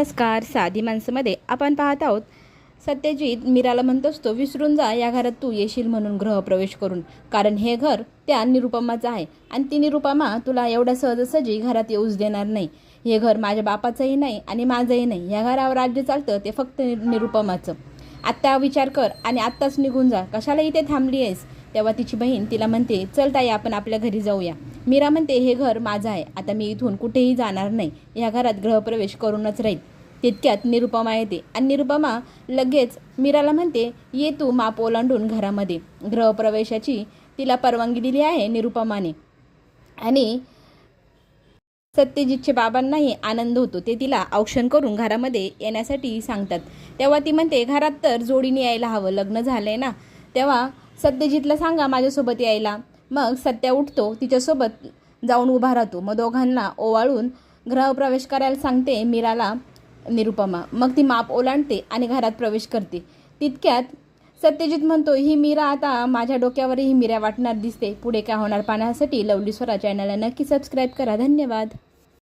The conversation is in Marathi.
नमस्कार साधी माणसामध्ये आपण पाहत आहोत. सत्यजित मीराला म्हणत असतो विसरून जा या घरात तू येशील म्हणून गृहप्रवेश करून. कारण हे घर त्या निरुपमाचं आहे आणि ती निरुपमा तुला एवढ्या सहजासहजी घरात येऊच देणार नाही. हे घर माझ्या बापाचंही नाही आणि माझंही नाही. या घरावर राज्य चालतं ते फक्त निरुपमाचं. आत्ता विचार कर आणि आत्ताच निघून जा. कशाला इथे थांबली आहेस? तेव्हा तिची बहीण तिला म्हणते चल ताई आपण आपल्या घरी जाऊया. मीरा म्हणते हे घर माझं आहे. आता मी इथून कुठेही जाणार नाही. या घरात गृहप्रवेश करूनच राहील. तितक्यात निरुपमा येते. आणि निरुपमा लगेच मीराला म्हणते ये तू माप ओलांडून घरामध्ये. गृहप्रवेशाची तिला परवानगी दिली आहे निरुपमाने. आणि सत्यजितचे बाबांनाही आनंद होतो. ते तिला औक्षण करून घरामध्ये येण्यासाठी सांगतात. तेव्हा ती म्हणते घरात तर जोडीने यायला हवं लग्न झालंय ना. तेव्हा सत्यजितला सांगा माझ्यासोबत यायला. मग सत्या उठतो तिच्यासोबत जाऊन उभा राहतो. मग दोघांना ओवाळून गृहप्रवेश करायला सांगते मीराला निरुपमा. मग ती माप ओलांडते आणि घरात प्रवेश करते. तितक्यात सत्यजित म्हणतो ही मीरा आता माझ्या डोक्यावरही मीरा वाटणार दिसते. पुढे काय होणार पाहण्यासाठी लवली स्वरा चॅनलला नक्की सबस्क्राईब करा. धन्यवाद.